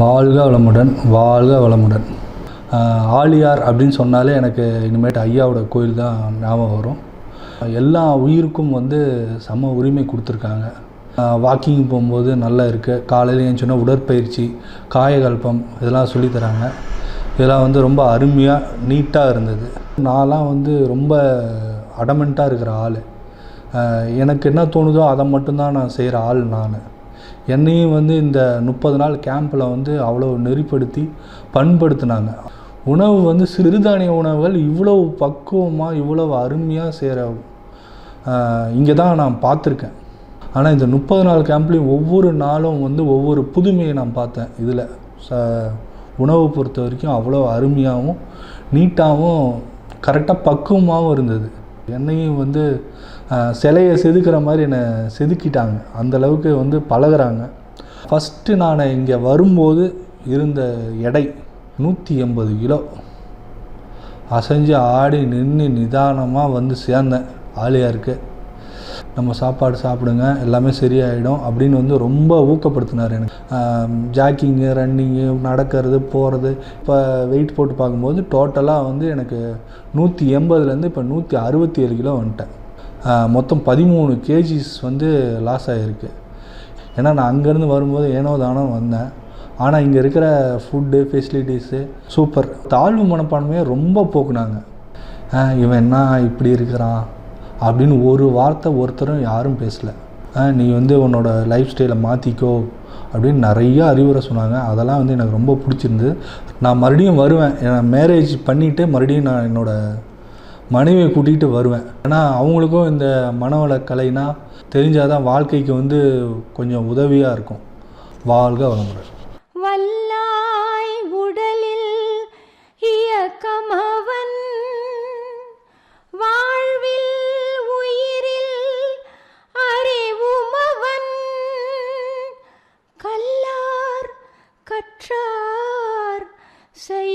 வாழ்க வளமுடன் வாழ்க வளமுடன். ஆழியார் அப்படின்னு சொன்னாலே எனக்கு இனிமேட்டு ஐயாவோட கோயில் தான் ஞாபகம் வரும். எல்லா உயிருக்கும் வந்து சம உரிமை கொடுத்துருக்காங்க. வாக்கிங் போகும்போது நல்லா இருக்குது காலையில் எழுந்துச்சுன்னா உடற்பயிற்சி காயகல்பம் இதெல்லாம் சொல்லித் தராங்க இதெல்லாம் வந்து ரொம்ப அருமையாக நீட்டாக இருந்தது. நான்லாம் வந்து ரொம்ப அடமெண்ட்டாக இருக்கிற ஆள். எனக்கு என்ன தோணுதோ அதை மட்டும்தான் நான் செய்கிற ஆள் நான். என்னையும் வந்து இந்த முப்பது நாள் கேம்பில் வந்து அவ்வளோ நெறிப்படுத்தி பண்படுத்தினாங்க. உணவு வந்து சிறுதானிய உணவுகள் இவ்வளவு பக்குவமாக இவ்வளவு அருமையாக செய்கிற இங்கே தான் நான் பார்த்துருக்கேன். ஆனால் இந்த முப்பது நாள் கேம்ப்லேயும் ஒவ்வொரு நாளும் வந்து ஒவ்வொரு புதுமையை நான் பார்த்தேன். இதில் ச உணவு பொறுத்த வரைக்கும் அவ்வளோ அருமையாகவும் நீட்டாகவும் கரெக்டாக பக்குவமாகவும் இருந்தது. என்னையும் வந்து சிலையை செதுக்கிற மாதிரி என்னை செதுக்கிட்டாங்க. அந்த அளவுக்கு வந்து பழகுறாங்க. ஃபஸ்ட்டு நான் இங்கே வரும்போது இருந்த எடை நூற்றி எண்பது கிலோ. அசைஞ்சு ஆடி நின்று நிதானமாக வந்து சேர்ந்தேன். ஆலியாருக்கு நம்ம சாப்பாடு சாப்பிடுங்க எல்லாமே சரியாயிடும் அப்படின்னு வந்து ரொம்ப ஊக்கப்படுத்தினார் எனக்கு. ஜாக்கிங்கு ரன்னிங்கு நடக்கிறது போகிறது இப்போ வெயிட் போட்டு பார்க்கும்போது டோட்டலாக வந்து எனக்கு நூற்றி எண்பதுலேருந்து இப்போ நூற்றி அறுபத்தி ஏழு கிலோ வந்துட்டேன். மொத்தம் பதிமூணு கேஜிஸ் வந்து லாஸ் ஆகிருக்கு ஏன்னா நான் அங்கேருந்து வரும்போது ஏனோ தானோ வந்தேன். ஆனால் இங்கே இருக்கிற ஃபுட்டு ஃபெசிலிட்டிஸு சூப்பர் தாழ்வு மனப்பான்மையை ரொம்ப போக்குனாங்க. இவன் என்ன இப்படி இருக்கிறான்? அப்படின்னு ஒரு வார்த்தை ஒருத்தரும் யாரும் பேசலை. நீ வந்து உன்னோட லைஃப் ஸ்டைலை மாற்றிக்கோ அப்படின்னு நிறைய அறிவுரை சொன்னாங்க. அதெல்லாம் வந்து எனக்கு ரொம்ப பிடிச்சிருந்து நான் மறுபடியும் வருவேன். மேரேஜ் பண்ணிவிட்டு மறுபடியும் நான் என்னோடய மனைவியை கூட்டிகிட்டு வருவேன். ஏன்னா அவங்களுக்கும் இந்த மனவள கலைனா தெரிஞ்சாதான் வாழ்க்கைக்கு வந்து கொஞ்சம் உதவியாக இருக்கும். வாழ்க வளமுறை கல்லார் கற்றார் செய்